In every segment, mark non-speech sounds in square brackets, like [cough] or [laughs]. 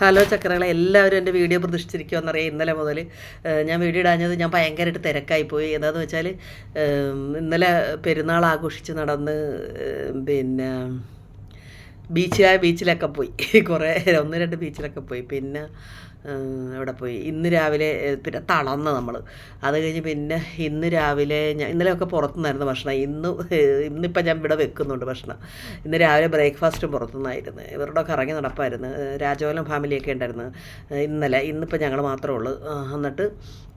Hello ചക്രകളെ എല്ലാവരും എന്റെ video പ്രതീക്ഷിച്ചിരിക്കുമെന്നറിയാം ഇന്നലെ മുതൽ ഞാൻ വീഡിയോ ഇടാഞ്ഞത് ഞാൻ ഭയങ്കരമായിട്ട് തിരക്കായി പോയി. എന്താണെന്ന് വെച്ചാൽ ഇന്നലെ പെരുന്നാൾ ആഘോഷിച്ച് നടന്ന് പിന്നെ ബീച്ചിലായ ബീച്ചിലൊക്കെ പോയി. കുറേ ഒന്ന് രണ്ട് ബീച്ചിലൊക്കെ പോയി. പിന്നെ ഏം, എവിടെ പോയി. ഇന്ന് രാവിലെ പിന്നെ തളർന്ന് നമ്മൾ അത് കഴിഞ്ഞ് പിന്നെ ഇന്ന് രാവിലെ ഞാൻ ഇന്നലെയൊക്കെ പുറത്തുനിന്നായിരുന്നു ഭക്ഷണം. ഇന്ന് ഇന്നിപ്പോൾ ഞാൻ ഇവിടെ വെക്കുന്നുണ്ട് ഭക്ഷണം. ഇന്ന് രാവിലെ ബ്രേക്ക്ഫാസ്റ്റും പുറത്തുനിന്നായിരുന്നു. ഇവരുടെ ഇറങ്ങി നടപ്പായിരുന്നു. രാജോലം ഫാമിലിയൊക്കെ ഉണ്ടായിരുന്നു. ഇന്നലെ ഇന്നിപ്പോൾ ഞങ്ങൾ മാത്രമേ ഉള്ളൂ. എന്നിട്ട്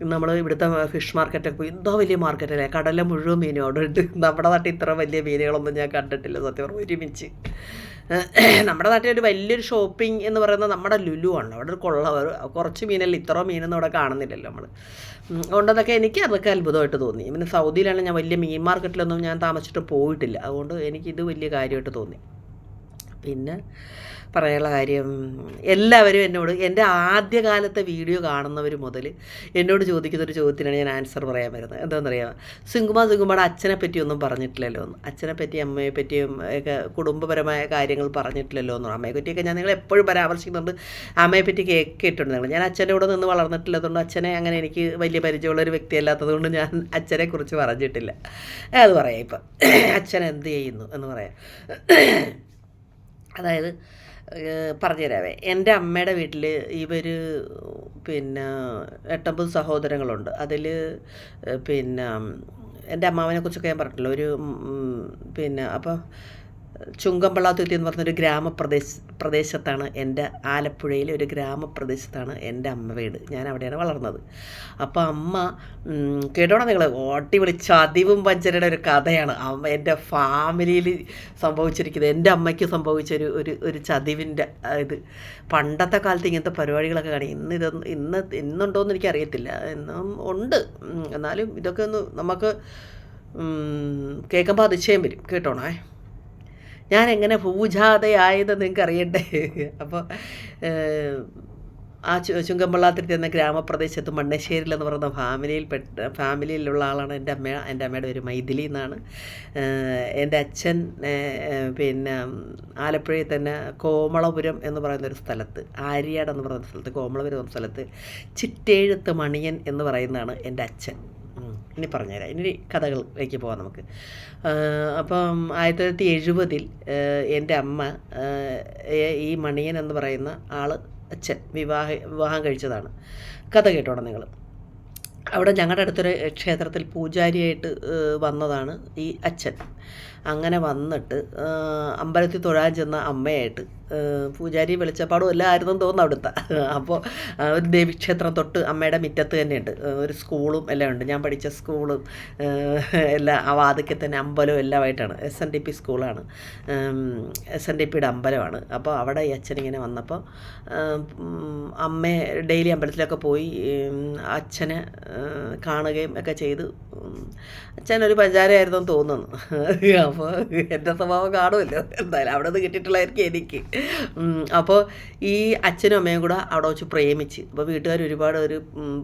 നമ്മൾ ഇവിടുത്തെ ഫിഷ് മാർക്കറ്റൊക്കെ പോയി. എന്തോ വലിയ മാർക്കറ്റല്ലേ? കടലിലെ മുഴുവൻ മീനും അവിടെ ഉണ്ട്. നമ്മുടെ നാട്ടിൽ ഇത്ര വലിയ മീനുകളൊന്നും ഞാൻ കണ്ടിട്ടില്ല. സത്യം ഒരുമിച്ച്. നമ്മുടെ നാട്ടിൽ ഒരു വലിയൊരു ഷോപ്പിംഗ് എന്ന് പറയുന്നത് നമ്മുടെ ലുലു ആണ്. അവിടെ ഒരു കൊള്ള കുറച്ച് മീനല്ല ഇത്ര മീനൊന്നും അവിടെ കാണുന്നില്ലല്ലോ നമ്മൾ അതുകൊണ്ട് അതൊക്കെ എനിക്ക് അതൊക്കെ അത്ഭുതമായിട്ട് തോന്നി. പിന്നെ സൗദിയിലാണ് ഞാൻ വലിയ മീൻ മാർക്കറ്റിലൊന്നും ഞാൻ താമസിച്ചിട്ട് പോയിട്ടില്ല. അതുകൊണ്ട് എനിക്കിത് വലിയ കാര്യമായിട്ട് തോന്നി. പിന്നെ പറയാനുള്ള കാര്യം എല്ലാവരും എന്നോട് എന്റെ ആദ്യകാലത്തെ വീഡിയോ കാണുന്നവർ മുതൽ എന്നോട് ചോദിക്കുന്ന ഒരു ചോദ്യത്തിനാണ് ഞാൻ ആൻസർ പറയാൻ വരുന്നത്. എന്താണെന്നറിയാമോ? സിങ്കുമ സിങ്കുമയുടെ അച്ഛനെ പറ്റിയൊന്നും പറഞ്ഞിട്ടില്ലല്ലോ. എന്ന് അച്ഛനെ പറ്റി അമ്മയെ പറ്റിയും ഒക്കെ കുടുംബപരമായ കാര്യങ്ങൾ പറഞ്ഞിട്ടില്ലല്ലോ എന്ന് അമ്മയെ പറ്റിയൊക്കെ ഞാൻ നിങ്ങൾ എപ്പോഴും പരാമർശിക്കുന്നുണ്ട്. അമ്മയെ പറ്റി കേട്ടിട്ടുണ്ട് നിങ്ങൾ. ഞാൻ അച്ഛന്റെ കൂടെ നിന്ന് വളർന്നിട്ടില്ലാത്തതുകൊണ്ട് അച്ഛനെ അങ്ങനെ എനിക്ക് വലിയ പരിചയമുള്ള ഒരു വ്യക്തിയല്ലാത്തതുകൊണ്ട് ഞാൻ അച്ഛനെക്കുറിച്ച് പറഞ്ഞിട്ടില്ല. അത് പറയാം ഇപ്പം. അച്ഛൻ എന്ത് ചെയ്യുന്നു എന്ന് പറയാം. അതായത് പറഞ്ഞുതരാവേ. എന്റെ അമ്മയുടെ വീട്ടിൽ ഇവർ പിന്നെ എട്ടൊമ്പത് സഹോദരങ്ങളുണ്ട്. അതിൽ പിന്നെ എന്റെ അമ്മാവനെ കുറിച്ചൊക്കെ ഞാൻ പറഞ്ഞിട്ടില്ല? ഒരു പിന്നെ അപ്പോൾ ചുങ്കമ്പള്ളാത്തുരുത്തി എന്ന് പറഞ്ഞൊരു ഗ്രാമപ്രദേശ പ്രദേശത്താണ് എന്റെ ആലപ്പുഴയിലെ ഒരു ഗ്രാമപ്രദേശത്താണ് എന്റെ അമ്മ വീട്. ഞാൻ അവിടെയാണ് വളർന്നത്. അപ്പോൾ അമ്മ കേട്ടോണം നിങ്ങൾ ഓട്ടി വിളിച്ച അതിവും വഞ്ചനയുടെ ഒരു കഥയാണ്. അമ്മ എന്റെ ഫാമിലിയിൽ സംഭവിച്ചിരിക്കുന്നത്. എന്റെ അമ്മയ്ക്ക് സംഭവിച്ച ഒരു ഒരു ഒരു ചതിവിന്റെ ഇത് പണ്ടത്തെ കാലത്ത് ഇങ്ങനത്തെ പരിപാടികളൊക്കെ കാണി. ഇന്ന് ഇതൊന്നും ഇന്ന് ഇന്നുണ്ടോയെന്ന് എനിക്കറിയത്തില്ല. എന്നും ഉണ്ട്. എന്നാലും ഇതൊക്കെ ഒന്ന് നമുക്ക് കേൾക്കുമ്പോൾ അതിശയം വരും. കേട്ടോണേ? ഞാൻ എങ്ങനെ ഭൂജാതയായത് നിങ്ങൾക്ക് അറിയണ്ടേ അപ്പോൾ ആ ചു ചുങ്കമ്പള്ളാത്തിരുത്തി എന്ന ഗ്രാമപ്രദേശത്ത് മണ്ണശ്ശേരിൽ എന്ന് പറയുന്ന ഫാമിലിയിൽ പെട്ട ഫാമിലിയിലുള്ള ആളാണ് എന്റെ അമ്മ എന്റെ അമ്മയുടെ ഒരു മൈഥിലി എന്നാണ് എന്റെ അച്ഛൻ പിന്നെ ആലപ്പുഴയിൽ തന്നെ കോമളപുരം എന്ന് പറയുന്ന ഒരു സ്ഥലത്ത് ആര്യാട് എന്ന് പറയുന്ന സ്ഥലത്ത് കോമളപുരം എന്ന സ്ഥലത്ത് ചിറ്റേഴുത്ത് മണിയൻ എന്ന് പറയുന്നതാണ് എന്റെ അച്ഛൻ. ഇനി പറഞ്ഞുതരാം. ഇനി കഥകളിലേക്ക് പോകാം നമുക്ക്. അപ്പം ആയിരത്തി തൊള്ളായിരത്തി എഴുപതിൽ എന്റെ അമ്മ ഈ മണിയൻ എന്ന് പറയുന്ന ആൾ അച്ഛൻ വിവാഹ വിവാഹം കഴിച്ചതാണ്. കഥ കേട്ടോണം നിങ്ങൾ. അവിടെ ഞങ്ങളുടെ അടുത്തൊരു ക്ഷേത്രത്തിൽ പൂജാരിയായിട്ട് വന്നതാണ് ഈ അച്ഛൻ. അങ്ങനെ വന്നിട്ട് അമ്പലത്തിൽ തൊഴാൻ ചെന്ന അമ്മയായിട്ട് പൂജാരി വെളിച്ചപ്പാടും എല്ലാം ആയിരുന്നെന്ന് തോന്നുന്നു അവിടുത്തെ. അപ്പോൾ ഒരു ദേവീക്ഷേത്രം തൊട്ട് അമ്മയുടെ മുറ്റത്ത് തന്നെയുണ്ട്. ഒരു സ്കൂളും എല്ലാം ഉണ്ട്. ഞാൻ പഠിച്ച സ്കൂളും എല്ലാം ആ വാതിക്കൽ തന്നെ അമ്പലവും എല്ലാമായിട്ടാണ്. എസ് എൻ ഡി പി സ്കൂളാണ്. എസ് എൻ ഡി പിയുടെ അമ്പലമാണ്. അപ്പോൾ അവിടെ ഈ അച്ഛൻ ഇങ്ങനെ വന്നപ്പോൾ അമ്മ ഡെയിലി അമ്പലത്തിലൊക്കെ പോയി അച്ഛനെ കാണുകയും ഒക്കെ ചെയ്തു. അച്ഛൻ ഒരു പഞ്ചാരയായിരുന്നു തോന്നുന്നു. അപ്പോൾ എന്റെ സ്വഭാവം കാണുമല്ലോ. എന്തായാലും അവിടെ നിന്ന് കിട്ടിയിട്ടുള്ളതായിരിക്കും എനിക്ക്. അപ്പോൾ ഈ അച്ഛനും അമ്മയും കൂടെ അവിടെ വെച്ച് പ്രേമിച്ച്. അപ്പോൾ വീട്ടുകാർ ഒരുപാട് ഒരു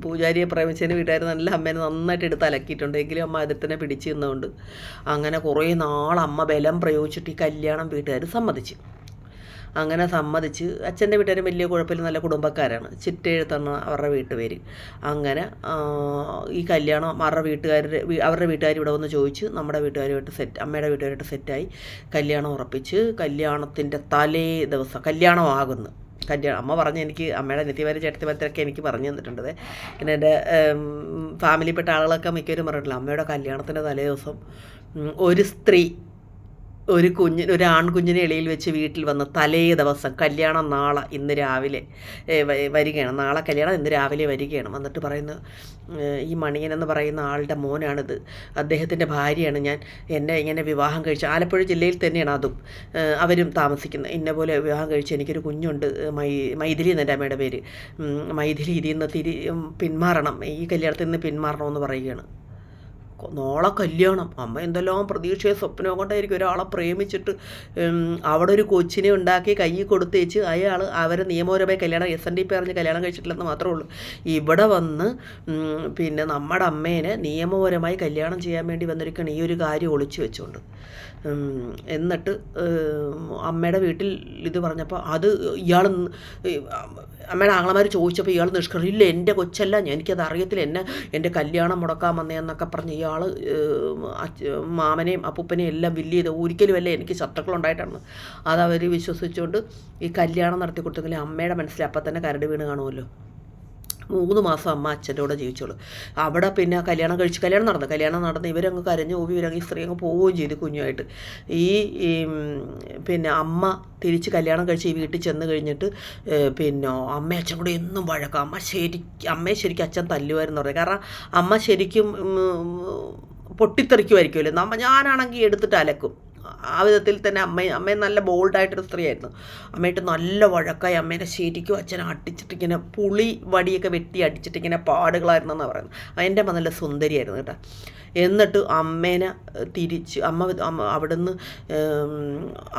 പൂജാരിയെ പ്രേമിച്ചതിന് വീട്ടുകാർ നല്ല അമ്മേനെ നന്നായിട്ട് എടുത്ത് അലക്കിയിട്ടുണ്ട്. എങ്കിലും അമ്മ അതിൽ തന്നെ പിടിച്ചു നിന്നുകൊണ്ട് അങ്ങനെ കുറേ നാൾ അമ്മ ബലം പ്രയോഗിച്ചിട്ട് ഈ കല്യാണം വീട്ടുകാർ സമ്മതിച്ച്. അങ്ങനെ സമ്മതിച്ച് അച്ഛന്റെ വീട്ടുകാരും വലിയ കുഴപ്പമില്ല നല്ല കുടുംബക്കാരാണ്. ചിറ്റെഴുത്താണ് അവരുടെ വീട്ടുപേര്. അങ്ങനെ ഈ കല്യാണം അവരുടെ വീട്ടുകാരുടെ അവരുടെ വീട്ടുകാർ ഇവിടെ വന്ന് ചോദിച്ച് നമ്മുടെ വീട്ടുകാരുമായിട്ട് സെറ്റ് അമ്മയുടെ വീട്ടുകാരുമായിട്ട് സെറ്റായി. കല്യാണം ഉറപ്പിച്ച് കല്യാണത്തിന്റെ തലേ ദിവസം കല്യാണമാകുന്നു. കല്യാണം അമ്മ പറഞ്ഞ് എനിക്ക് അമ്മയുടെ നെറ്റിമാരി ചേട്ടത്തിമാരൊക്കെ എനിക്ക് പറഞ്ഞു തന്നിട്ടുണ്ട്. പിന്നെ എന്റെ ഫാമിലിയിൽപ്പെട്ട ആളുകളൊക്കെ മിക്കവരും പറഞ്ഞിട്ടില്ല അമ്മയുടെ കല്യാണത്തിന്റെ തലേ ദിവസം ഒരു സ്ത്രീ ഒരു കുഞ്ഞിന് ഒരു ആൺകുഞ്ഞിനെ എളിയിൽ വെച്ച് വീട്ടിൽ വന്ന് തലേ ദിവസം കല്യാണം നാളെ ഇന്ന് രാവിലെ വരികയാണ്. നാളെ കല്യാണം ഇന്ന് രാവിലെ വരികയാണ്. വന്നിട്ട് പറയുന്നു ഈ മണിയൻ എന്ന് പറയുന്ന ആളുടെ മോനാണിത്. അദ്ദേഹത്തിന്റെ ഭാര്യയാണ് ഞാൻ. എന്നെ ഇങ്ങനെ വിവാഹം കഴിച്ച് ആലപ്പുഴ ജില്ലയിൽ തന്നെയാണ് അതും. അവരും താമസിക്കുന്നത് ഇന്ന പോലെ വിവാഹം കഴിച്ച് എനിക്കൊരു കുഞ്ഞുണ്ട്. മൈ മൈഥിലി എന്നെ അമ്മയുടെ പേര്. മൈഥിലി ഇതിൽ നിന്ന് തിരി പിന്മാറണം. ഈ കല്യാണത്തിൽ നിന്ന് പിന്മാറണമെന്ന് പറയുകയാണ്. നാളെ കല്യാണം. അമ്മ എന്തെല്ലാം പ്രതീക്ഷയോ സ്വപ്നവും കൊണ്ടായിരിക്കും ഒരാളെ പ്രേമിച്ചിട്ട് അവിടെ ഒരു കൊച്ചിനെ ഉണ്ടാക്കി കൈ കൊടുത്തേച്ച് അയാൾ അവരെ നിയമപരമായി കല്യാണം എസ് എൻ ഡി പി അറിഞ്ഞ് കല്യാണം കഴിച്ചിട്ടില്ലെന്ന് മാത്രമേ ഉള്ളൂ. ഇവിടെ വന്ന് പിന്നെ നമ്മുടെ അമ്മേനെ നിയമപരമായി കല്യാണം ചെയ്യാൻ വേണ്ടി വന്നിരിക്കുകയാണ് ഈ ഒരു കാര്യം ഒളിച്ചു വെച്ചുകൊണ്ട് എന്നിട്ട് അമ്മയുടെ വീട്ടിൽ ഇത് പറഞ്ഞപ്പോൾ അത് ഇയാൾ അമ്മയുടെ ആങ്ങളമാർ ചോദിച്ചപ്പോൾ ഇയാൾ നിഷ്കർഷം എന്റെ കൊച്ചല്ല എനിക്കത് അറിയത്തില്ല എന്നെ എന്റെ കല്യാണം മുടക്കാൻ വന്നതെന്നൊക്കെ പറഞ്ഞ് ഇയാൾ മാമനെയും അപ്പൂപ്പനെയും എല്ലാം ബില്ല് ചെയ്ത് ഒരിക്കലുമല്ല എനിക്ക് ശത്രുക്കളുണ്ടായിട്ടാണ് അതവർ വിശ്വസിച്ചുകൊണ്ട് ഈ കല്യാണം നടത്തി കൊടുത്തെങ്കിൽ അമ്മയുടെ മനസ്സിൽ അപ്പം തന്നെ കരട് വീണ് കാണുമല്ലോ മൂന്ന് മാസം അമ്മ അച്ഛന്റെ കൂടെ ജീവിച്ചോളൂ. അവിടെ പിന്നെ കല്യാണം കഴിച്ച് കല്യാണം നടന്നു. കല്യാണം നടന്ന് ഇവരങ്ങ് കരഞ്ഞു പോവും ഇവരങ്ങ് ഈ സ്ത്രീ അങ്ങ് പോവുകയും ചെയ്തു കുഞ്ഞുമായിട്ട്. ഈ പിന്നെ അമ്മ തിരിച്ച് കല്യാണം കഴിച്ച് ഈ വീട്ടിൽ ചെന്ന് കഴിഞ്ഞിട്ട് പിന്നെ അമ്മ അച്ഛൻ കൂടെ എന്നും വഴക്കാം. അമ്മ ശരി അമ്മയെ ശരിക്കും അച്ഛൻ തല്ലുമായിരുന്നു പറയും. കാരണം അമ്മ ശരിക്കും പൊട്ടിത്തെറിക്കുമായിരിക്കുമല്ലോ? നമ്മ ഞാനാണെങ്കിൽ എടുത്തിട്ട് അലക്കും. ആ വിധത്തിൽ തന്നെ അമ്മ അമ്മ നല്ല ബോൾഡായിട്ടൊരു സ്ത്രീയായിരുന്നു. അമ്മയായിട്ട് നല്ല വഴക്കായി അമ്മേനെ ശരിക്കും അച്ഛനെ അടിച്ചിട്ടിങ്ങനെ പുളി വടിയൊക്കെ വെട്ടി അടിച്ചിട്ടിങ്ങനെ പാടുകളായിരുന്നു എന്നാണ് പറയുന്നത്. എന്റെ അമ്മ നല്ല സുന്ദരിയായിരുന്നു കേട്ടോ. എന്നിട്ട് അമ്മേനെ തിരിച്ച് അമ്മ അമ്മ അവിടുന്ന്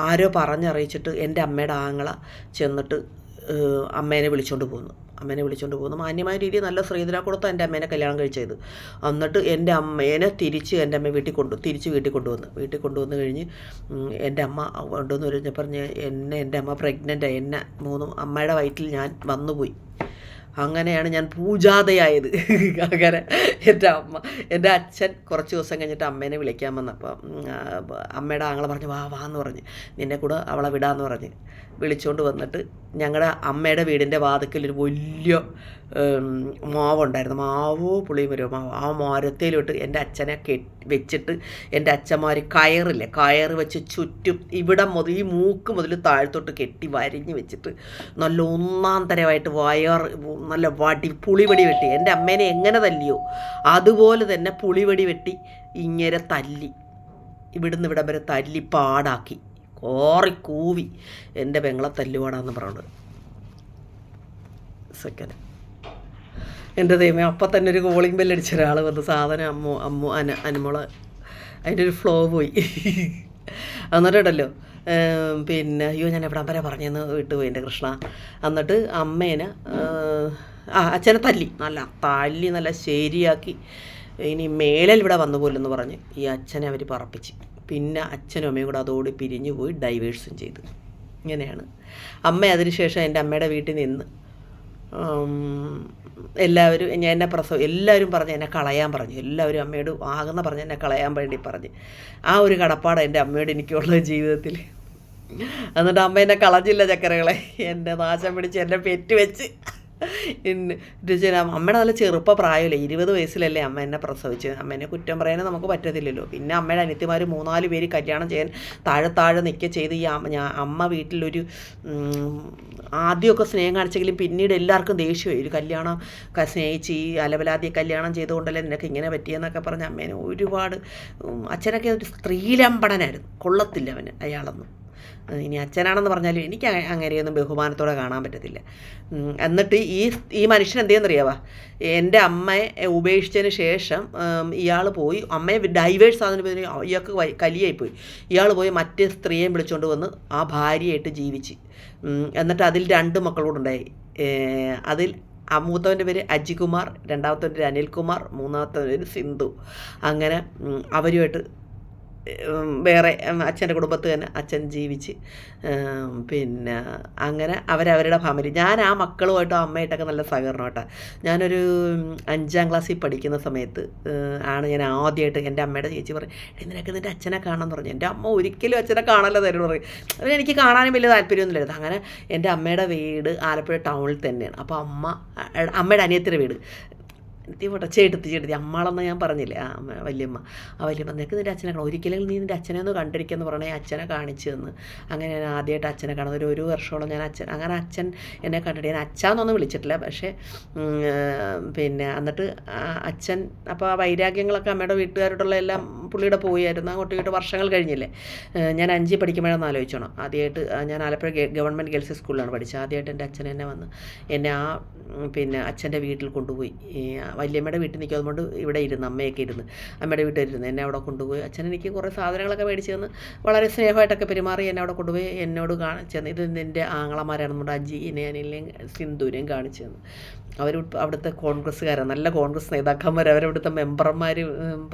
ആരോ പറഞ്ഞറിയിച്ചിട്ട് എന്റെ അമ്മയുടെ ആങ്ങള ചെന്നിട്ട് അമ്മേനെ വിളിച്ചുകൊണ്ട് പോന്നു. അമ്മേനെ വിളിച്ചുകൊണ്ട് പോകുന്നു. മാന്യമായ രീതിയിൽ നല്ല ശ്രീധര കൊടുത്ത എന്റെ അമ്മേനെ കല്യാണം കഴിച്ചത്. എന്നിട്ട് എന്റെ അമ്മേനെ തിരിച്ച് എന്റെ അമ്മ വീട്ടിൽ കൊണ്ടു തിരിച്ച് വീട്ടിൽ കൊണ്ടുവന്നു. വീട്ടിൽ കൊണ്ടുവന്ന് കഴിഞ്ഞ് എന്റെ അമ്മ കൊണ്ടുവന്ന് കഴിഞ്ഞ് പറഞ്ഞ് എന്നെ എന്റെ അമ്മ പ്രഗ്നന്റായി എന്നെ മൂന്നും അമ്മയുടെ വയറ്റിൽ ഞാൻ വന്നുപോയി. അങ്ങനെയാണ് ഞാൻ പൂജാതയായത്. [laughs] അങ്ങനെ എന്റെ അമ്മ എന്റെ അച്ഛൻ കുറച്ച് ദിവസം കഴിഞ്ഞിട്ട് അമ്മേനെ വിളിക്കാൻ വന്നപ്പോൾ അമ്മയുടെ ആങ്ങളെ പറഞ്ഞു വാ വാ എന്ന് പറഞ്ഞ് നിന്നെ കൂടെ അവളെ വിടാമെന്ന് പറഞ്ഞ് വിളിച്ചുകൊണ്ട് വന്നിട്ട് ഞങ്ങളുടെ അമ്മയുടെ വീടിന്റെ വാതിക്കൽ ഒരു വലിയ മാവുണ്ടായിരുന്നു. മാവ് പുളിയും ഒരു മാവ്. ആ മരത്തിലോട്ട് എന്റെ അച്ഛനെ കെട്ടി വെച്ചിട്ട് എന്റെ അച്ഛന്മാർ കയറില്ലേ? കയറ് വെച്ച് ചുറ്റും ഇവിടെ മുതൽ ഈ മൂക്ക് മുതൽ താഴത്തോട്ട് കെട്ടി വരിഞ്ഞ് വെച്ചിട്ട് നല്ല ഒന്നാം തരമായിട്ട് വയർ നല്ല വടി പുളിവടി വെട്ടി. എന്റെ അമ്മേനെ എങ്ങനെ തല്ലിയോ? അതുപോലെ തന്നെ പുളിവടി വെട്ടി ഇങ്ങനെ തല്ലി. ഇവിടുന്ന് ഇവിടം വരെ തല്ലി പാടാക്കി. കോറി കൂവി. എന്റെ പെങ്ങളെ തല്ലുപാടാന്ന് പറഞ്ഞത് സെക്കൻഡ്. എന്റെ ദൈവം അപ്പം തന്നെ ഒരു കോളിംഗ് ബെല്ലടിച്ച ഒരാൾ വന്ന് സാധനം അമ്മു അമ്മു അന അനുമോൾ. അതിന്റെ ഒരു ഫ്ലോ പോയി. എന്നിട്ടുണ്ടല്ലോ പിന്നെ അയ്യോ ഞാൻ എവിടം വരെ പറഞ്ഞെന്ന് വിട്ടുപോയി എന്റെ കൃഷ്ണ. എന്നിട്ട് അമ്മേനെ ആ അച്ഛനെ തല്ലി. നല്ല തല്ലി നല്ല ശരിയാക്കി. ഇനി മേലിൽ ഇവിടെ വന്നു പോലെന്ന് പറഞ്ഞ് ഈ അച്ഛനെ അവർ പറപ്പിച്ച്. പിന്നെ അച്ഛനും അമ്മയും കൂടെ അതോടെ പിരിഞ്ഞു പോയി ഡൈവേഴ്സും ചെയ്തു. ഇങ്ങനെയാണ്. അമ്മ അതിനുശേഷം എന്റെ അമ്മയുടെ വീട്ടിൽ നിന്ന് എല്ലാവരും ഞാൻ എന്നെ പ്രസവം എല്ലാവരും പറഞ്ഞ് എന്നെ കളയാൻ പറഞ്ഞു. എല്ലാവരും അമ്മയോട് ആകുന്ന പറഞ്ഞ് എന്നെ കളയാൻ വേണ്ടി പറഞ്ഞ്. ആ ഒരു കടപ്പാട് എന്റെ അമ്മയോട് എനിക്കുള്ള ജീവിതത്തിൽ. എന്നിട്ട് അമ്മ എന്നെ കളഞ്ഞില്ല ചക്കരകളെ. എന്റെ നാശം പിടിച്ച് എന്നെ പെറ്റ് വെച്ച്. ഇന്ന് ഇത് വെച്ചാൽ അമ്മയുടെ നല്ല ചെറുപ്പ പ്രായമല്ലേ ഇരുപത് വയസ്സിലല്ലേ അമ്മ എന്നെ പ്രസവിച്ച്. അമ്മേനെ കുറ്റം പറയാനും നമുക്ക് പറ്റത്തില്ലല്ലോ. പിന്നെ അമ്മയുടെ അനിത്യമാർ മൂന്നാൽ പേര് കല്യാണം ചെയ്യാൻ താഴെ താഴെ നിൽക്കുക ചെയ്ത് ഈ ഞാൻ അമ്മ വീട്ടിലൊരു ആദ്യമൊക്കെ സ്നേഹം കാണിച്ചെങ്കിലും പിന്നീട് എല്ലാവർക്കും ദേഷ്യമായി ഒരു കല്യാണം സ്നേഹിച്ച് ഈ അലവലാതി കല്യാണം ചെയ്തുകൊണ്ടല്ലേ നിനക്ക് ഇങ്ങനെ പറ്റിയെന്നൊക്കെ പറഞ്ഞ് അമ്മേനെ ഒരുപാട് അച്ഛനൊക്കെ ഒരു സ്ത്രീലമ്പടനായിരുന്നു. കൊള്ളത്തില്ല അവന് അയാളൊന്നും. ഇനി അച്ഛനാണെന്ന് പറഞ്ഞാലും എനിക്ക് അങ്ങനെയൊന്നും ബഹുമാനത്തോടെ കാണാൻ പറ്റത്തില്ല. എന്നിട്ട് ഈ ഈ മനുഷ്യൻ എന്തെയെന്നറിയാവാ എന്റെ അമ്മയെ ഉപേക്ഷിച്ചതിന് ശേഷം ഇയാൾ പോയി അമ്മയെ ഡൈവേഴ്സ് ആകുന്നതിന് പകരം ഇയാൾക്ക് കലിയായി കലിയായിപ്പോയി. ഇയാൾ പോയി മറ്റേ സ്ത്രീയെ വിളിച്ചുകൊണ്ട് വന്ന് ആ ഭാര്യയായിട്ട് ജീവിച്ച്. എന്നിട്ട് അതിൽ രണ്ട് മക്കളോടുണ്ടായി. അതിൽ ആ മൂത്തവന്റെ പേര് അജികുമാർ രണ്ടാമത്തെ പേര് അനിൽകുമാർ മൂന്നാമത്തെ പേര് സിന്ധു. അങ്ങനെ അവരുമായിട്ട് വേറെ അച്ഛന്റെ കുടുംബത്ത് തന്നെ അച്ഛൻ ജീവിച്ച്. പിന്നെ അങ്ങനെ അവരവരുടെ ഫാമിലി ഞാൻ ആ മക്കളുമായിട്ടോ അമ്മയായിട്ടൊക്കെ നല്ല സഹകരണം കേട്ടോ ഞാനൊരു അഞ്ചാം ക്ലാസ്സിൽ പഠിക്കുന്ന സമയത്ത് ആണ് ഞാൻ ആദ്യമായിട്ട് എന്റെ അമ്മയുടെ ചേച്ചി പറയും "എടി, നിനക്ക് നിന്റെ അച്ഛനെ കാണാൻ പറഞ്ഞു. എന്റെ അമ്മ ഒരിക്കലും അച്ഛനെ കാണല്ലോ തരുന്നു പറയും. അപ്പോൾ എനിക്ക് കാണാനും വലിയ താല്പര്യമൊന്നുമില്ലായിരുന്നു അങ്ങനെ എന്റെ അമ്മയുടെ വീട് ആലപ്പുഴ ടൗണിൽ തന്നെയാണ്. അപ്പോൾ അമ്മ അമ്മയുടെ അനിയത്തിന്റെ വീട്. പോട്ടെ ചേട്ടത്തി ചേട്ടത്തി അമ്മാളെന്ന് ഞാൻ പറഞ്ഞില്ലേ? ആ വലിയമ്മ. ആ വല്യമ്മ നിനക്ക് നിന്റെ അച്ഛനെ കാണാം. ഒരിക്കലും നീ നിന്റെ അച്ഛനെ ഒന്ന് കണ്ടിരിക്കുമെന്ന് പറഞ്ഞാൽ അച്ഛനെ കാണിച്ചു തന്ന്. അങ്ങനെ ഞാൻ ആദ്യമായിട്ട് അച്ഛനെ കാണുന്നത് ഒരു ഒരു വർഷമോളം ഞാൻ അച്ഛൻ അങ്ങനെ അച്ഛൻ എന്നെ കണ്ടിട്ട് ഞാൻ അച്ഛാന്നൊന്നും വിളിച്ചിട്ടില്ല. പക്ഷേ പിന്നെ എന്നിട്ട് അച്ഛൻ അപ്പോൾ ആ വൈരാഗ്യങ്ങളൊക്കെ അമ്മയുടെ വീട്ടുകാരോടുള്ള എല്ലാം പുള്ളിയുടെ പോയായിരുന്നു. അങ്ങോട്ട് ഇങ്ങോട്ട് വർഷങ്ങൾ കഴിഞ്ഞില്ലേ? ഞാൻ അഞ്ചിൽ പഠിക്കുമ്പോഴാണ് ആലോചിച്ചോണം. ആദ്യമായിട്ട് ഞാൻ ആലപ്പുഴ ഗവൺമെന്റ് ഗേൾസ് സ്കൂളിലാണ് പഠിച്ചത്. ആദ്യമായിട്ട് എന്റെ അച്ഛൻ എന്നെ വന്ന് എന്നെ ആ പിന്നെ അച്ഛന്റെ വീട്ടിൽ കൊണ്ടുപോയി. വല്യമ്മയുടെ വീട്ടിൽ നിൽക്കുന്നതുകൊണ്ട് ഇവിടെ ഇരുന്ന് അമ്മയൊക്കെ ഇരുന്ന് അമ്മയുടെ വീട്ടിൽ ഇരുന്ന് എന്നെ അവിടെ കൊണ്ടുപോയി. അച്ഛൻ എനിക്ക് കുറേ സാധനങ്ങളൊക്കെ മേടിച്ച് തന്ന്. വളരെ സ്നേഹമായിട്ടൊക്കെ പെരുമാറി എന്നെ അവിടെ കൊണ്ടുപോയി എന്നോട് കാണിച്ചു ഇത് നിന്റെ ആങ്ങളമാരാണ് നമ്മുടെ അജീനെ അനിലെയും സിന്ധുവിനെയും കാണിച്ചു തന്നു. അവർ അവിടുത്തെ കോൺഗ്രസ്സുകാരാണ്. നല്ല കോൺഗ്രസ് നേതാക്കന്മാർ അവരവിടുത്തെ മെമ്പർമാർ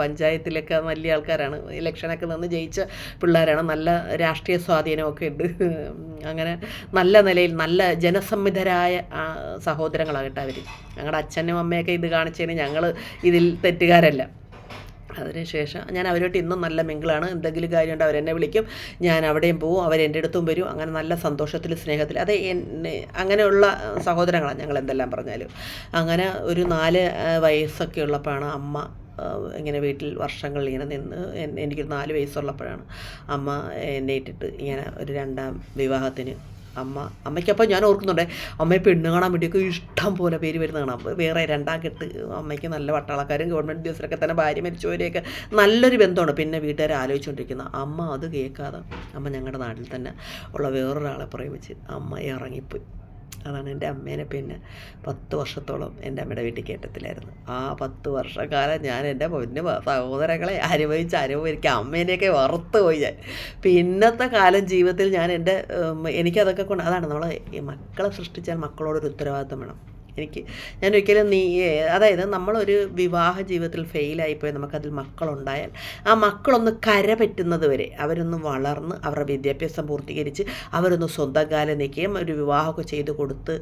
പഞ്ചായത്തിലൊക്കെ വലിയ ആൾക്കാരാണ്. ഇലക്ഷനൊക്കെ നിന്ന് ജയിച്ച പിള്ളേരാണ്. നല്ല രാഷ്ട്രീയ സ്വാധീനമൊക്കെ ഉണ്ട്. അങ്ങനെ നല്ല നിലയിൽ നല്ല ജനസമ്മിതരായ സഹോദരങ്ങളാകട്ടെ അവർ ഞങ്ങളുടെ അച്ഛനും അമ്മയൊക്കെ ഇത് കാണിച്ചതിന് ഞങ്ങൾ ഇതിൽ തെറ്റുകാരല്ല. അതിനുശേഷം ഞാൻ അവരോട്ട് ഇന്നും നല്ല മിങ്കിളാണ്. എന്തെങ്കിലും കാര്യമുണ്ട് അവരെന്നെ വിളിക്കും. ഞാൻ അവിടെയും പോവും അവരെന്റെ അടുത്തും വരും. അങ്ങനെ നല്ല സന്തോഷത്തിൽ സ്നേഹത്തിൽ അത് എന്നെ അങ്ങനെയുള്ള സഹോദരങ്ങളാണ് ഞങ്ങൾ എന്തെല്ലാം പറഞ്ഞാലും. അങ്ങനെ ഒരു നാല് വയസ്സൊക്കെ ഉള്ളപ്പോഴാണ് അമ്മ ഇങ്ങനെ വീട്ടിൽ വർഷങ്ങൾ ഇങ്ങനെ നിന്ന് എനിക്കൊരു നാല് വയസ്സുള്ളപ്പോഴാണ് അമ്മ എന്നെ ഇട്ടിട്ട് ഇങ്ങനെ ഒരു രണ്ടാം വിവാഹത്തിന് അമ്മ അമ്മയ്ക്കപ്പോൾ ഞാൻ ഓർക്കുന്നുണ്ട് അമ്മയെ പെണ്ണ് കാണാൻ വേണ്ടിയൊക്കെ ഇഷ്ടം പോലെ പേര് വരുന്ന കാണാം. വേറെ രണ്ടാം കെട്ട് അമ്മയ്ക്ക് നല്ല വട്ടാളക്കാരും ഗവൺമെന്റ് ഉദ്യോഗസ്ഥരൊക്കെ തന്നെ ഭാര്യ മരിച്ചവരെയൊക്കെ നല്ലൊരു ബന്ധമാണ്. പിന്നെ വീട്ടുകാർ ആലോചിച്ചുകൊണ്ടിരിക്കുന്ന അമ്മ അത് കേൾക്കാതെ അമ്മ ഞങ്ങളുടെ നാട്ടിൽ തന്നെ ഉള്ള വേറൊരാളെ പ്രേമിച്ച് അമ്മ ഇറങ്ങിപ്പോയി. അതാണ് എന്റെ അമ്മേനെ പിന്നെ പത്ത് വർഷത്തോളം എന്റെ അമ്മയുടെ വീട്ടിൽ കയറ്റത്തിലായിരുന്നു ആ പത്ത് വർഷക്കാലം ഞാൻ എന്റെ പൊന്നു സഹോദരങ്ങളെ അനുഭവിച്ച് അനുഭവിക്കുക അമ്മേനെയൊക്കെ വറുത്ത് പോയി ഞാൻ. പിന്നത്തെ കാലം ജീവിതത്തിൽ ഞാൻ എന്റെ എനിക്കതൊക്കെ കൊണ്ട് അതാണ് നമ്മൾ മക്കളെ സൃഷ്ടിച്ചാൽ മക്കളോടൊരു ഉത്തരവാദിത്തം വേണം. എനിക്ക് ഞാൻ ഒരിക്കലും നീ അതായത് നമ്മളൊരു വിവാഹ ജീവിതത്തിൽ ഫെയിലായിപ്പോയി നമുക്കതിൽ മക്കളുണ്ടായാൽ ആ മക്കളൊന്ന് കര പറ്റുന്നത് വരെ അവരൊന്ന് വളർന്ന് അവരുടെ വിദ്യാഭ്യാസം പൂർത്തീകരിച്ച് അവരൊന്ന് സ്വന്തം കാലം നിൽക്കുകയും ഒരു വിവാഹമൊക്കെ ചെയ്ത് കൊടുത്ത്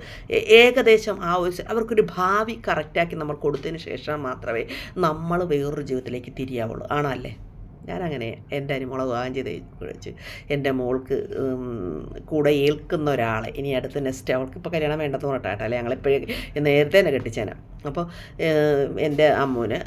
ഏകദേശം ആ ഒരു അവർക്കൊരു ഭാവി കറക്റ്റാക്കി നമ്മൾ കൊടുത്തതിന് ശേഷം മാത്രമേ നമ്മൾ വേറൊരു ജീവിതത്തിലേക്ക് തിരിയാവുള്ളൂ. ആണോ അല്ലേ? ഞാനങ്ങനെ എന്റെ അനിമോളെ വിവാഹം ചെയ്ത് വെച്ച് എന്റെ മോൾക്ക് കൂടെ ഏൽക്കുന്ന ഒരാളെ. ഇനി അടുത്ത നെക്സ്റ്റ് അവൾക്ക് ഇപ്പോൾ കല്യാണം വേണ്ടെന്ന് പറഞ്ഞിട്ടാട്ടെ അല്ലെ? ഞങ്ങളിപ്പോഴും നേരത്തെ തന്നെ കെട്ടിച്ചേനെ. അപ്പോൾ എന്റെ അമ്മൂന്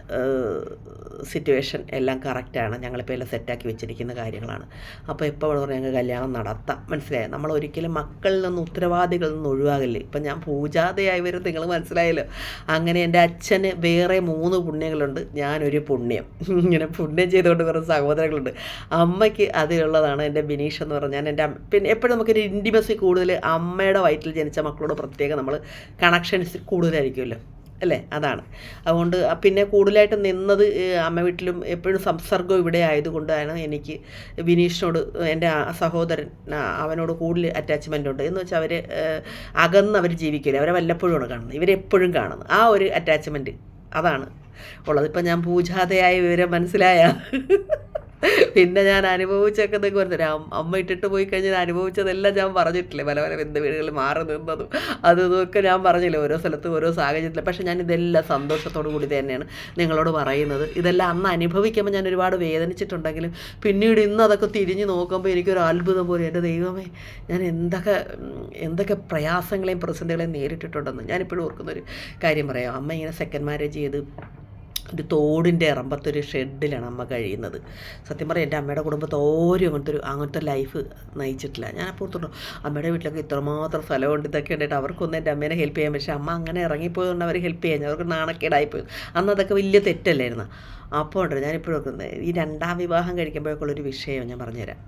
സിറ്റുവേഷൻ എല്ലാം കറക്റ്റാണ് ഞങ്ങളിപ്പോൾ എല്ലാം സെറ്റാക്കി വെച്ചിരിക്കുന്ന കാര്യങ്ങളാണ്. അപ്പോൾ ഇപ്പോൾ ഇവിടെ പറഞ്ഞാൽ ഞങ്ങൾക്ക് കല്യാണം നടത്താം. മനസ്സിലായോ? നമ്മൾ ഒരിക്കലും മക്കളിൽ നിന്ന് ഉത്തരവാദികളിൽ നിന്ന് ഒഴിവാകില്ലേ? ഇപ്പം ഞാൻ പൂജാതയായി വരും നിങ്ങൾ മനസ്സിലായല്ലോ. അങ്ങനെ എന്റെ അച്ഛന് വേറെ മൂന്ന് പുണ്യങ്ങളുണ്ട്. ഞാനൊരു പുണ്യം. ഇങ്ങനെ പുണ്യം ചെയ്തുകൊണ്ട് കുറേ സഹോദരങ്ങളുണ്ട്. അമ്മയ്ക്ക് അതിലുള്ളതാണ് എന്റെ ബിനീഷ് എന്ന് പറഞ്ഞാൽ എന്റെ പിന്നെ എപ്പോഴും നമുക്കൊരു ഇന്റിമസി കൂടുതൽ അമ്മയുടെ വയറ്റിൽ ജനിച്ച മക്കളോട് പ്രത്യേകം നമ്മൾ കണക്ഷൻസ് കൂടുതലായിരിക്കുമല്ലോ. അല്ലേ? അതാണ്. അതുകൊണ്ട് പിന്നെ കൂടുതലായിട്ട് നിന്നത് അമ്മ വീട്ടിലും എപ്പോഴും സംസർഗം ഇവിടെ ആയതുകൊണ്ടാണ് എനിക്ക് വിനീഷിനോട് എന്റെ സഹോദരൻ അവനോട് കൂടുതൽ അറ്റാച്ച്മെന്റ് ഉണ്ട്. എന്ന് വെച്ചാൽ അവർ അകന്ന് അവർ ജീവിക്കില്ല? അവരെ വല്ലപ്പോഴും ആണ് കാണുന്നത്. ഇവരെപ്പോഴും കാണുന്നത്. ആ ഒരു അറ്റാച്ച്മെന്റ് അതാണ് ഉള്ളത്. ഇപ്പം ഞാൻ പൂജാതയായ വിവരം മനസ്സിലായ പിന്നെ ഞാൻ അനുഭവിച്ചൊക്കെ പറഞ്ഞുതരാം അമ്മ ഇട്ടിട്ട് പോയി കഴിഞ്ഞാൽ അനുഭവിച്ചതെല്ലാം ഞാൻ പറഞ്ഞിട്ടില്ലേ. പല പല ബന്ധ വീടുകളിൽ മാറി നിന്നതും അതും ഇതൊക്കെ ഞാൻ പറഞ്ഞില്ലേ. ഓരോ സ്ഥലത്തും ഓരോ സാഹചര്യത്തിൽ പക്ഷേ ഞാൻ ഇതെല്ലാം സന്തോഷത്തോടു കൂടി തന്നെയാണ് നിങ്ങളോട് പറയുന്നത്. ഇതെല്ലാം അന്ന് അനുഭവിക്കുമ്പോൾ ഞാൻ ഒരുപാട് വേദനിച്ചിട്ടുണ്ടെങ്കിലും പിന്നീട് ഇന്ന് അതൊക്കെ തിരിഞ്ഞു നോക്കുമ്പോൾ എനിക്കൊരു അത്ഭുതം പോലെ എന്റെ ദൈവമേ ഞാൻ എന്തൊക്കെ എന്തൊക്കെ പ്രയാസങ്ങളെയും പ്രതിസന്ധികളെയും നേരിട്ടിട്ടുണ്ടെന്ന് ഞാനിപ്പോഴും ഓർക്കുന്നൊരു കാര്യം പറയാം. അമ്മ ഇങ്ങനെ സെക്കൻഡ് മാരേജ് ചെയ്ത് ഒരു തോടിന്റെ ഇറമ്പത്തൊരു ഷെഡിലാണ് അമ്മ കഴിയുന്നത്. സത്യം പറയാം എന്റെ അമ്മയുടെ കുടുംബത്തെ ഓരോ അങ്ങനത്തെ ഒരു അങ്ങനത്തെ ലൈഫ് നയിച്ചിട്ടില്ല. ഞാൻ അപ്പുറത്തുണ്ടോ അമ്മയുടെ വീട്ടിലൊക്കെ ഇത്രമാത്രം സ്ഥലമുണ്ട് ഇതൊക്കെ ഉണ്ടായിട്ട് അവർക്കൊന്നും എന്റെ അമ്മേനെ ഹെൽപ്പ് ചെയ്യാൻ പക്ഷേ അമ്മ അങ്ങനെ ഇറങ്ങിപ്പോയതുകൊണ്ട് അവർ ഹെൽപ്പ് ചെയ്യാൻ അവർക്ക് നാണക്കേടായിപ്പോയി. അന്ന് അതൊക്കെ വലിയ തെറ്റല്ലായിരുന്നു. അപ്പോൾ ഉണ്ടോ ഞാനിപ്പോഴും ഈ രണ്ടാം വിവാഹം കഴിക്കുമ്പോഴേക്കുള്ളൊരു വിഷയം ഞാൻ പറഞ്ഞുതരാം.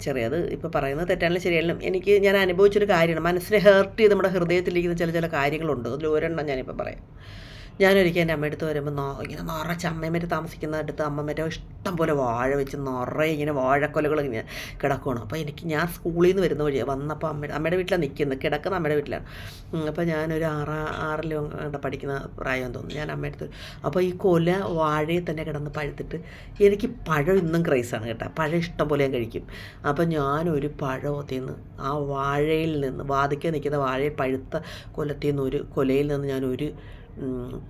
ചെറിയത് ഇപ്പോൾ പറയുന്നത് തെറ്റാണെങ്കിലും ശരിയായാലും എനിക്ക് ഞാൻ അനുഭവിച്ചൊരു കാര്യമാണ്. മനസ്സിനെ ഹേർട്ട് ചെയ്ത് നമ്മുടെ ഹൃദയത്തിലിരിക്കുന്ന ചില ചില കാര്യങ്ങളുണ്ട്. അതിൽ ഒരെണ്ണം ഞാനിപ്പോൾ പറയാം. ഞാനൊരിക്കൽ എന്റെ അമ്മയടുത്ത് വരുമ്പോൾ നോ ഇങ്ങനെ നിറച്ച് അമ്മയമ്മേര് താമസിക്കുന്ന അടുത്ത് അമ്മമ്മേരെ ഇഷ്ടം പോലെ വാഴ വെച്ച് നിറയെ ഇങ്ങനെ വാഴക്കൊലകൾ ഇങ്ങനെ കിടക്കുകയാണ് അപ്പോൾ എനിക്ക് ഞാൻ സ്കൂളിൽ നിന്ന് വരുന്ന വഴി വന്നപ്പോൾ അമ്മയുടെ അമ്മയുടെ വീട്ടിലാണ് നിൽക്കുന്നത് കിടക്കുന്ന അമ്മയുടെ വീട്ടിലാണ് അപ്പോൾ ഞാനൊരു ആറാ ആറിലും പഠിക്കുന്ന പ്രായം തോന്നുന്നു. ഞാൻ അമ്മയടുത്ത് അപ്പോൾ ഈ കൊല വാഴയെ തന്നെ കിടന്ന് പഴുത്തിട്ട് എനിക്ക് പഴം ഇന്നും ക്രൈസാണ് കേട്ടോ. പഴം ഇഷ്ടം പോലെ ഞാൻ കഴിക്കും. അപ്പോൾ ഞാനൊരു പഴത്തിൽ നിന്ന് ആ വാഴയിൽ നിന്ന് വാതിക്കാൻ നിൽക്കുന്ന വാഴയിൽ പഴുത്ത കൊലത്തിൽ നിന്ന് ഒരു കൊലയിൽ നിന്ന് ഞാനൊരു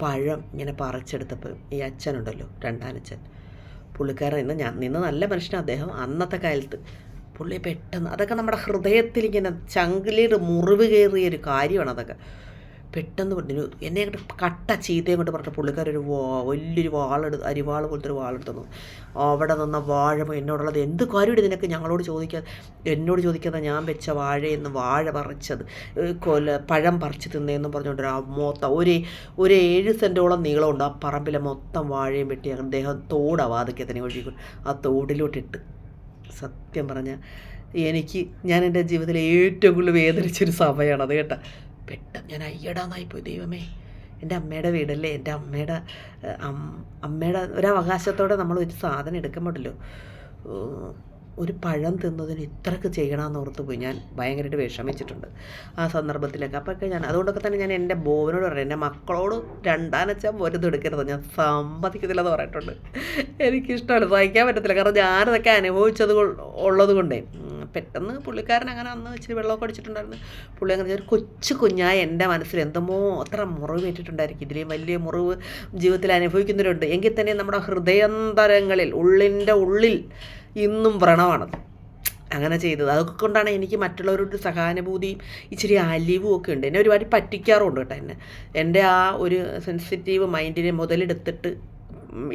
പഴം ഇങ്ങനെ പറിച്ചെടുത്തപ്പോൾ ഈ അച്ഛനുണ്ടല്ലോ രണ്ടാനച്ഛൻ. പുള്ളിക്കാരൻ ഇന്ന് ഞാൻ നിന്ന് നല്ല മനുഷ്യനാണ് അദ്ദേഹം. അന്നത്തെ കാലത്ത് പുള്ളി പെട്ടെന്ന് അതൊക്കെ നമ്മുടെ ഹൃദയത്തിൽ ഇങ്ങനെ ചങ്കിലൊരു മുറിവ് കയറിയ ഒരു കാര്യമാണ് അതൊക്കെ. പെട്ടെന്ന് പറഞ്ഞു എന്നെ അങ്ങോട്ട് കട്ട ചീത്തയും കൊണ്ട് പറഞ്ഞ പുള്ളിക്കാരൊരു വലിയൊരു വാളെടുത്ത് അരിവാൾ പോലത്തെ ഒരു വാളെടുത്തു തന്നു. അവിടെ നിന്ന വാഴ എന്നോടുള്ളത് എന്ത് കാര്യമാണ് ഇതിനൊക്കെ ഞങ്ങളോട് ചോദിക്കാൻ എന്നോട് ചോദിക്കാതെ ഞാൻ വെച്ച വാഴയെന്ന് വാഴ പറിച്ചത് കൊല പഴം പറിച്ച് തിന്നേന്നും പറഞ്ഞുകൊണ്ട് ആ മൊത്തം ഒരു ഒരു ഏഴ് സെന്റോളം നീളമുണ്ട്. ആ പറമ്പിലെ മൊത്തം വാഴയും വെട്ടി അദ്ദേഹം തോടാ വാതിക്കത്തിനെ ഒഴുകിക്കൊണ്ട് ആ തോടിലോട്ടിട്ട്. സത്യം പറഞ്ഞാൽ എനിക്ക് ഞാൻ എന്റെ ജീവിതത്തിൽ ഏറ്റവും കൂടുതൽ വേദനിച്ചൊരു സമയമാണ് അത് കേട്ടോ. പെട്ടെന്ന് ഞാൻ അയ്യടാന്നായിപ്പോയി ദൈവമേ എന്റെ അമ്മയുടെ വീടല്ലേ? എന്റെ അമ്മയുടെ അമ്മയുടെ ഒരവകാശത്തോടെ നമ്മൾ ഒരു സാധനം എടുക്കുമ്പോഴല്ലോ ഒരു പഴം തിന്നതിന് ഇത്രയ്ക്ക് ചെയ്യണമെന്ന് ഓർത്ത് പോയി. ഞാൻ ഭയങ്കരമായിട്ട് വിഷമിച്ചിട്ടുണ്ട് ആ സന്ദർഭത്തിലൊക്കെ. അപ്പോഴൊക്കെ ഞാൻ അതുകൊണ്ടൊക്കെ തന്നെ ഞാൻ എന്റെ ബോവനോട് പറഞ്ഞു എന്റെ മക്കളോട് രണ്ടാനച്ചാൽ പോരുത് എടുക്കരുത്. ഞാൻ സമ്മതിക്കത്തില്ലെന്ന് പറഞ്ഞിട്ടുണ്ട്. എനിക്കിഷ്ടമാണ് സഹിക്കാൻ പറ്റത്തില്ല. കാരണം ഞാനതൊക്കെ അനുഭവിച്ചത് ഉള്ളത് കൊണ്ടേ പെട്ടെന്ന് പുള്ളിക്കാരൻ അങ്ങനെ അന്ന് ഇച്ചിരി വെള്ളമൊക്കെ അടിച്ചിട്ടുണ്ടായിരുന്നു പുള്ളി അങ്ങനെ ഒരു കൊച്ചു കുഞ്ഞായ എന്റെ മനസ്സിൽ എന്തുമോ അത്ര മുറിവ് ഏറ്റിട്ടുണ്ടായിരിക്കും. ഇതിലേയും വലിയ മുറിവ് ജീവിതത്തിൽ അനുഭവിക്കുന്നവരുണ്ട്. എങ്കിൽ തന്നെ നമ്മുടെ ഹൃദയന്തരങ്ങളിൽ ഉള്ളിന്റെ ഉള്ളിൽ ഇന്നും വ്രണമാണത്. അങ്ങനെ ചെയ്തത്. അതൊക്കെ കൊണ്ടാണ് എനിക്ക് മറ്റുള്ളവരോട് സഹാനുഭൂതിയും ഇച്ചിരി അലിവും ഒക്കെ ഉണ്ട്. എന്നെ ഒരുപാട് പറ്റിക്കാറുണ്ട് കേട്ടോ എന്നെ. എന്റെ ആ ഒരു സെൻസിറ്റീവ് മൈൻഡിനെ മുതലെടുത്തിട്ട്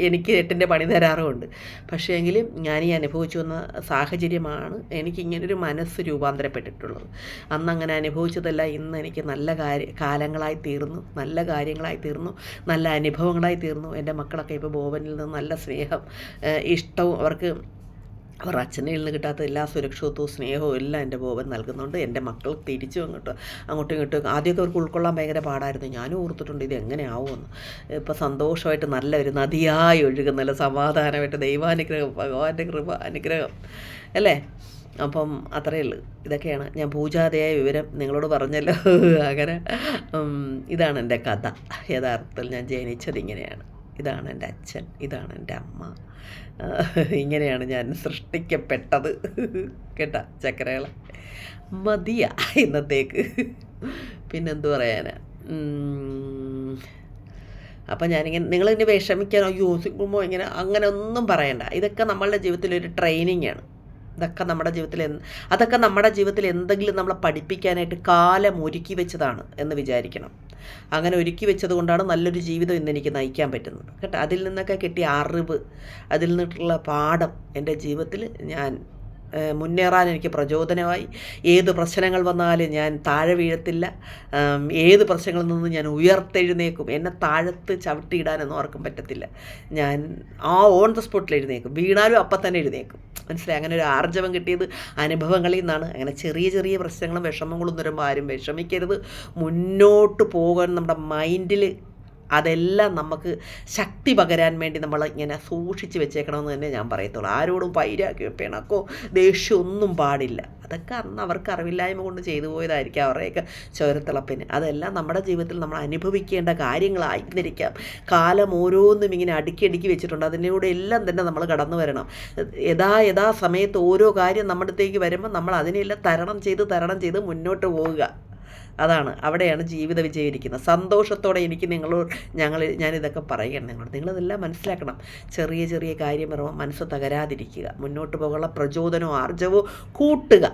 എനിക്ക് എട്ടിന്റെ പണി തരാറുമുണ്ട്. പക്ഷേ എങ്കിൽ ഞാൻ ഈ അനുഭവിച്ചു വന്ന സാഹചര്യമാണ് എനിക്ക് ഇങ്ങനൊരു മനസ്സ് രൂപാന്തരപ്പെട്ടിട്ടുള്ളത്. അന്ന് അങ്ങനെ അനുഭവിച്ചതല്ല ഇന്ന് എനിക്ക് നല്ല കാര്യ കാലങ്ങളായി തീർന്നു നല്ല കാര്യങ്ങളായി തീർന്നു നല്ല അനുഭവങ്ങളായി തീർന്നു. എന്റെ മക്കളൊക്കെ ഇപ്പോൾ ബോബനിൽ നിന്ന് നല്ല സ്നേഹം ഇഷ്ടവും അവർക്ക് അവർ അച്ഛനിൽ നിന്ന് കിട്ടാത്ത എല്ലാ സുരക്ഷിതത്വവും സ്നേഹവും എല്ലാം എന്റെ ബോബൻ നൽകുന്നുണ്ട്. എന്റെ മക്കൾ തിരിച്ചു അങ്ങോട്ട് അങ്ങോട്ടും ഇങ്ങോട്ടും. ആദ്യമൊക്കെ അവർക്ക് ഉൾക്കൊള്ളാൻ ഭയങ്കര പാടായിരുന്നു. ഞാനും ഓർത്തിട്ടുണ്ട് ഇത് എങ്ങനെയാവുമെന്ന്. ഇപ്പോൾ സന്തോഷമായിട്ട് നല്ല ഒരു നദിയായി ഒഴുകുന്ന നല്ല സമാധാനമായിട്ട് ദൈവാനുഗ്രഹം ഭഗവാന്റെ കൃപ അനുഗ്രഹം അല്ലേ? അപ്പം അത്രയേ ഉള്ളൂ. ഇതൊക്കെയാണ്. ഞാൻ പൂജാതയായ വിവരം നിങ്ങളോട് പറഞ്ഞല്ലോ. [laughs] അങ്ങനെ ഇതാണ് എന്റെ കഥ. യഥാർത്ഥത്തിൽ ഞാൻ ജനിച്ചത് ഇങ്ങനെയാണ്. ഇതാണ് എന്റെ അച്ഛൻ ഇതാണ് എന്റെ അമ്മ. ഇങ്ങനെയാണ് ഞാൻ സൃഷ്ടിക്കപ്പെട്ടത്. കേട്ട ചക്കരകളെ? മതിയ ഇന്നത്തേക്ക്. പിന്നെന്തു പറയാനാ. അപ്പം ഞാനിങ്ങനെ നിങ്ങളിങ്ങനെ വിഷമിക്കാനോ അയ്യോ സിക്കുമ്പോൾ ഇങ്ങനെ അങ്ങനെ ഒന്നും പറയണ്ട. ഇതൊക്കെ നമ്മളുടെ ജീവിതത്തിൽ ഒരു ട്രെയിനിങ് ആണ്. ഇതൊക്കെ നമ്മുടെ ജീവിതത്തിൽ അതൊക്കെ നമ്മുടെ ജീവിതത്തിൽ എന്തെങ്കിലും നമ്മളെ പഠിപ്പിക്കാനായിട്ട് കാലം ഒരുക്കി വെച്ചതാണ് എന്ന് വിചാരിക്കണം. അങ്ങനെ ഒരുക്കി വെച്ചത് കൊണ്ടാണ് നല്ലൊരു ജീവിതം ഇന്ന് എനിക്ക് നയിക്കാൻ പറ്റുന്നത്. കേട്ടോ? അതിൽ നിന്നൊക്കെ കിട്ടിയ അറിവ് അതിൽ നിന്നിട്ടുള്ള പാഠം എന്റെ ജീവിതത്തിൽ ഞാൻ മുന്നേറാൻ എനിക്ക് പ്രചോദനമായി. ഏത് പ്രശ്നങ്ങൾ വന്നാലും ഞാൻ താഴെ വീഴത്തില്ല. ഏത് പ്രശ്നങ്ങളിൽ നിന്ന് ഞാൻ ഉയർത്തെഴുന്നേക്കും. എന്നെ താഴത്ത് ചവിട്ടിയിടാനൊന്നും ആർക്കും പറ്റത്തില്ല. ഞാൻ ആ ഓൺ ദ സ്പോട്ടിൽ എഴുന്നേക്കും. വീണാലും അപ്പം തന്നെ എഴുന്നേക്കും. മനസ്സിലായി? അങ്ങനെ ഒരു ആർജവം കിട്ടിയത് അനുഭവങ്ങളിൽ നിന്നാണ്. അങ്ങനെ ചെറിയ ചെറിയ പ്രശ്നങ്ങളും വിഷമങ്ങളും വരുമ്പോൾ ആരും വിഷമിക്കരുത്. മുന്നോട്ട് പോകാൻ നമ്മുടെ മൈൻഡിൽ അതെല്ലാം നമുക്ക് ശക്തി പകരാൻ വേണ്ടി നമ്മൾ ഇങ്ങനെ സൂക്ഷിച്ച് വെച്ചേക്കണമെന്ന് തന്നെ ഞാൻ പറയത്തുള്ളൂ. ആരോടും വൈരാഗ്യ പിണക്കോ ദേഷ്യമൊന്നും പാടില്ല. അതൊക്കെ അന്ന് അവർക്ക് അറിവില്ലായ്മ കൊണ്ട് ചെയ്തു പോയതായിരിക്കും അവരുടെയൊക്കെ ചോരത്തിളപ്പിന് അതെല്ലാം നമ്മുടെ ജീവിതത്തിൽ നമ്മൾ അനുഭവിക്കേണ്ട കാര്യങ്ങളായിരുന്നിരിക്കാം കാലം ഓരോന്നും ഇങ്ങനെ അടുക്കി അടുക്കി വെച്ചിട്ടുണ്ട്. അതിലൂടെ എല്ലാം തന്നെ നമ്മൾ കടന്നു വരണം. യഥാ യഥാ സമയത്ത് ഓരോ കാര്യം നമ്മുടെ അടുത്തേക്ക് വരുമ്പോൾ നമ്മൾ അതിനെല്ലാം തരണം ചെയ്ത് തരണം ചെയ്ത് മുന്നോട്ട് പോവുക. അതാണ്. അവിടെയാണ് ജീവിത വിജയം ഇരിക്കുന്നത്. സന്തോഷത്തോടെ എനിക്ക് നിങ്ങളോട് ഞങ്ങൾ ഞാനിതൊക്കെ പറയുകയാണ് നിങ്ങളോട്. നിങ്ങളിതെല്ലാം മനസ്സിലാക്കണം. ചെറിയ ചെറിയ കാര്യം പറയുമ്പോൾ മനസ്സ് തകരാതിരിക്കുക. മുന്നോട്ട് പോകാനുള്ള പ്രചോദനവും ആർജവും കൂട്ടുക.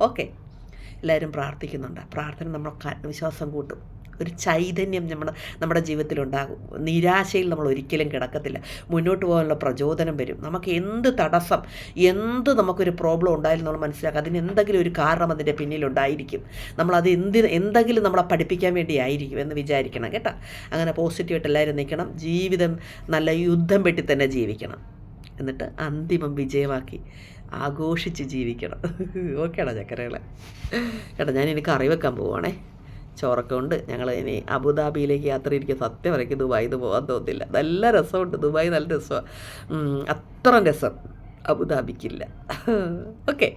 ഓക്കെ. എല്ലാവരും പ്രാർത്ഥിക്കുന്നുണ്ട്. പ്രാർത്ഥന നമ്മളൊക്കെ ആത്മവിശ്വാസം കൂട്ടും. ഒരു ചൈതന്യം നമ്മൾ നമ്മുടെ ജീവിതത്തിൽ ഉണ്ടാകും നിരാശയിൽ നമ്മൾ ഒരിക്കലും കിടക്കത്തില്ല. മുന്നോട്ട് പോകാനുള്ള പ്രചോദനം വരും. നമുക്ക് എന്ത് തടസ്സം എന്ത് നമുക്കൊരു പ്രോബ്ലം ഉണ്ടായാലും നമ്മൾ മനസ്സിലാക്കുക അതിന് എന്തെങ്കിലും ഒരു കാരണം അതിന്റെ പിന്നിലുണ്ടായിരിക്കും നമ്മളത് എന്ത് എന്തെങ്കിലും നമ്മളെ പഠിപ്പിക്കാൻ വേണ്ടി ആയിരിക്കും എന്ന് വിചാരിക്കണം കേട്ടോ. അങ്ങനെ പോസിറ്റീവായിട്ട് എല്ലാവരും നിൽക്കണം. ജീവിതം നല്ല യുദ്ധം വെട്ടി തന്നെ ജീവിക്കണം. എന്നിട്ട് അന്തിമം വിജയമാക്കി ആഘോഷിച്ച് ജീവിക്കണം. [laughs] ഓക്കേടാ ചക്കരകളെ? കേട്ടോ ഞാൻ എനിക്ക് കറി വെക്കാൻ പോവുകയാണേ. ചോറൊക്കെ ഉണ്ട് ഞങ്ങൾ ഇനി അബുദാബിയിലേക്ക് യാത്ര ഇരിക്കുക സത്യം വരയ്ക്ക് ദുബായിൽ നിന്ന് പോകാൻ തോന്നില്ല. നല്ല രസമുണ്ട്. ദുബായ് നല്ല രസമാണ് അത്ര രസം അബുദാബിക്കില്ല. [laughs] ഓക്കെ